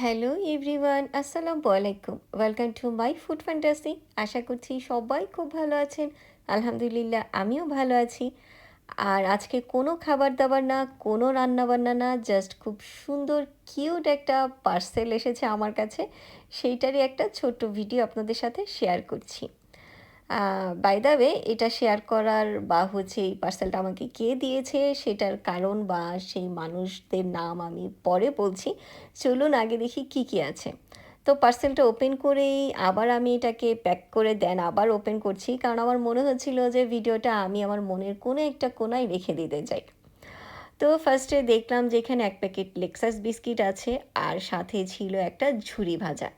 Hello everyone আসসালামু আলাইকুম welcome to my food fantasy আশা করছি সবাই খুব ভালো আছেন। আলহামদুলিল্লাহ, আমিও ভালো আছি। আর আজকে কোনো খাবার দাবার না, কোনো রান্নাবান্না না জাস্ট খুব সুন্দর কিউট একটা পার্সেল এসেছে আমার কাছে। সেইটারই একটা ছোট্ট ভিডিও আপনাদের সাথে শেয়ার করছি। বাই দ্য ওয়ে এটা শেয়ার করার বা হচ্ছে এই পার্সেলটা আমাকে কে দিয়েছে, সেটার কারণ বা সেই মানুষদের নাম আমি পরে বলছি। চলুন আগে দেখি কি কি আছে। তো পার্সেলটা ওপেন করেই আবার আমি এটাকে প্যাক করে দেন আবার ওপেন করছি, কারণ আমার মনে হচ্ছিল যে ভিডিওটা আমি আমার মনের কোনো একটা কোনায় রেখে দিতে চাই। তো ফার্স্টে দেখলাম যে এখানে এক প্যাকেট লেক্সাস বিস্কিট আছে, আর সাথে ছিল একটা ঝুরি ভাজা।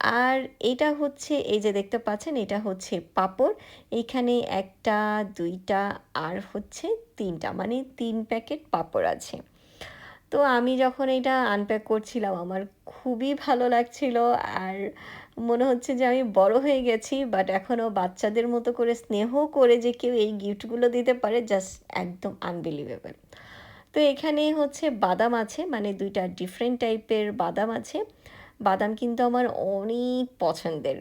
আর এটা হচ্ছে, এই যে দেখতে পাচ্ছেন, এটা হচ্ছে পাপড়। এখানে একটা, দুইটা, আর হচ্ছে তিনটা মানে তিন প্যাকেট পাপড় আছে। তো আমি যখন এটা আনপ্যাক করছিলাম, আমার খুবই ভালো লাগছিল। আর মনে হচ্ছে যে আমি বড় হয়ে গেছি বাট এখনও বাচ্চাদের মতো করে স্নেহ করে যে কেউ এই গিফটগুলো দিতে পারে জাস্ট একদম আনবিলিভেবল তো এখানে হচ্ছে বাদাম আছে মানে দুইটা ডিফারেন্ট টাইপের বাদাম আছে। বাদাম কিন্তু আমার অনেক পছন্দের।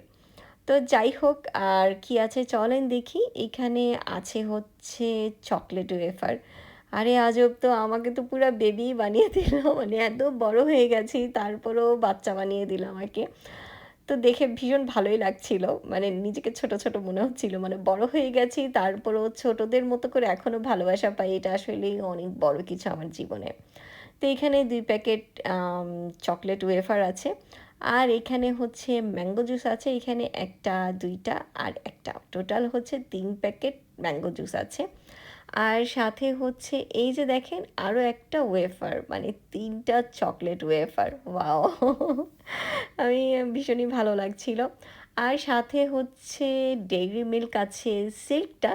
তো যাই হোক আর কি আছে চলেন দেখি। এখানে আছে হচ্ছে চকলেট ওয়েফার। আরে আজব তো, আমাকে তো পুরো বেবি বানিয়ে দিল। মানে এত বড় হয়ে গেছি, তারপরেও বাচ্চা বানিয়ে দিল আমাকে। তো দেখে ভীষণ ভালোই লাগছিল। মানে নিজেকে ছোট ছোট মনে হচ্ছিল মানে বড় হয়ে গেছি, তারপরেও ছোটদের মতো করে এখনও ভালোবাসা পাই। এটা আসলেই অনেক বড় কিছু আমার জীবনে। তো এখানে দুই প্যাকেট চকলেট ওয়েফার আছে। আর এখানে হচ্ছে ম্যাঙ্গো জুস আছে, এখানে একটা, দুইটা আর একটা। টোটাল হচ্ছে তিন প্যাকেট ম্যাঙ্গো জুস আছে। আর সাথে হচ্ছে এই যে দেখেন আরও একটা ওয়েফার মানে তিনটা চকলেট ওয়েফার। ওয়াও! আমি ভীষণই ভালো লাগছিল। আর সাথে হচ্ছে ডেইরি মিল্ক আছে, সিল্কটা।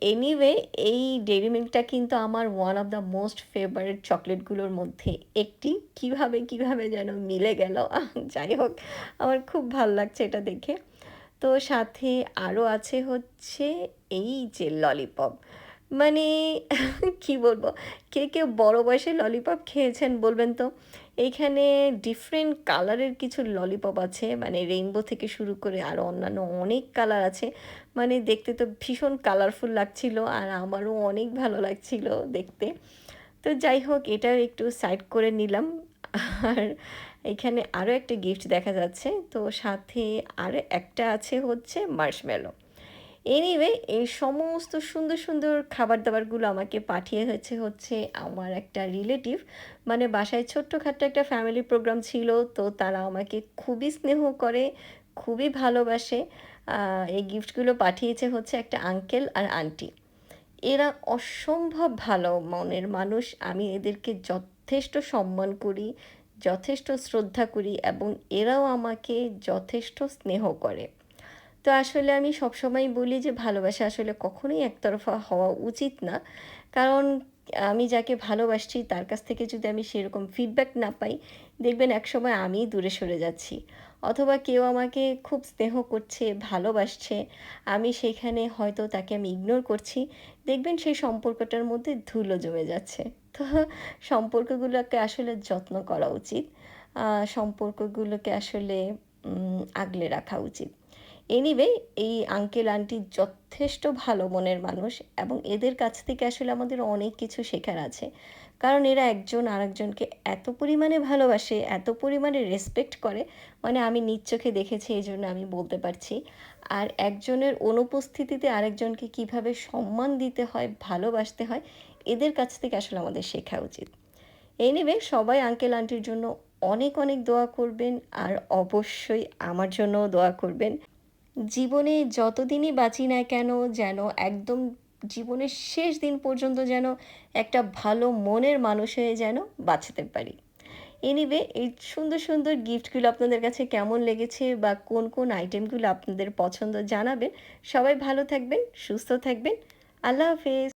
এনিওয়ে এই ডেরি মিল্কটা কিন্তু আমার one of the most favourite চকলেটগুলোর মধ্যে একটি। কীভাবে কীভাবে যেন মিলে গেল? যাই হোক আমার খুব ভালো লাগছে এটা দেখে। তো সাথে আরও আছে হচ্ছে এই যে ললিপপ মানে কি বলব? কে কে বড় বয়সে ললিপপ খেয়েছেন বলবেন তো? এইখানে ডিফারেন্ট কালারের কিছু ললিপপ আছে মানে রেইনবো থেকে শুরু করে আরও অন্যান্য অনেক কালার আছে। মানে দেখতে তো ভীষণ কালারফুল লাগছিল আর আমারও অনেক ভালো লাগছিল দেখতে। তো যাই হোক এটাও একটু সাইড করে নিলাম। আর এখানে আরও একটা গিফট দেখা যাচ্ছে। তো সাথে আর একটা আছে হচ্ছে মার্শমেলো এনিওয়ে এই সমস্ত সুন্দর সুন্দর খাবার দাবারগুলো আমাকে পাঠিয়ে হয়েছে হচ্ছে আমার একটা রিলেটিভ মানে বাসায় ছোট্টখাট্ট একটা ফ্যামিলি প্রোগ্রাম ছিল, তো তারা আমাকে খুবই স্নেহ করে, খুবই ভালোবাসে। এই গিফটগুলো পাঠিয়েছে হচ্ছে একটা আঙ্কেল আর আন্টি এরা অসম্ভব ভালো মনের মানুষ। আমি এদেরকে যথেষ্ট সম্মান করি, যথেষ্ট শ্রদ্ধা করি এবং এরাও আমাকে যথেষ্ট স্নেহ করে। তো আসলে আমি সবসময় বলি যে ভালোবাসা আসলে কখনোই একতরফা হওয়া উচিত না। কারণ আমি যাকে ভালোবাসছি তার কাছ থেকে যদি আমি সেরকম ফিডব্যাক না পাই, দেখবেন একসময় আমি দূরে সরে যাচ্ছি। অথবা কেউ আমাকে খুব স্নেহ করছে, ভালোবাসছে, আমি সেখানে হয়তো তাকে আমি ইগনোর করছি, দেখবেন সেই সম্পর্কটার মধ্যে ধুলো জমে যাচ্ছে। তো সম্পর্কগুলোকে আসলে যত্ন করা উচিত। সম্পর্কগুলোকে আসলে আগলে রাখা উচিত। এনিওয়ে এই আঙ্কেল আন্টি যথেষ্ট ভালো মনের মানুষ এবং এদের কাছ থেকে আসলে আমাদের অনেক কিছু শেখার আছে। কারণ এরা একজন আরেকজনকে এত পরিমাণে ভালোবাসে, এত পরিমাণে রেসপেক্ট করে মানে আমি নিজ চোখে দেখেছি এই জন্য আমি বলতে পারছি। আর একজনের অনুপস্থিতিতে আরেকজনকে কীভাবে সম্মান দিতে হয়, ভালোবাসতে হয়, এদের কাছ থেকে আসলে আমাদের শেখা উচিত। এনিওয়ে সবাই আঙ্কেল আন্টির জন্য অনেক অনেক দোয়া করবেন, আর অবশ্যই আমার জন্যও দোয়া করবেন। জীবনে যতদিনই বাঁচি না কেন যেন একদম জীবনের শেষ দিন পর্যন্ত যেন একটা ভালো মনের মানুষ হয়ে যেন বাঁচতে পারি। এনিওয়ে এই সুন্দর সুন্দর গিফটগুলো আপনাদের কাছে কেমন লেগেছে বা কোন কোন আইটেমগুলো আপনাদের পছন্দ জানাবেন। সবাই ভালো থাকবেন, সুস্থ থাকবেন। আল্লাহ হাফেজ।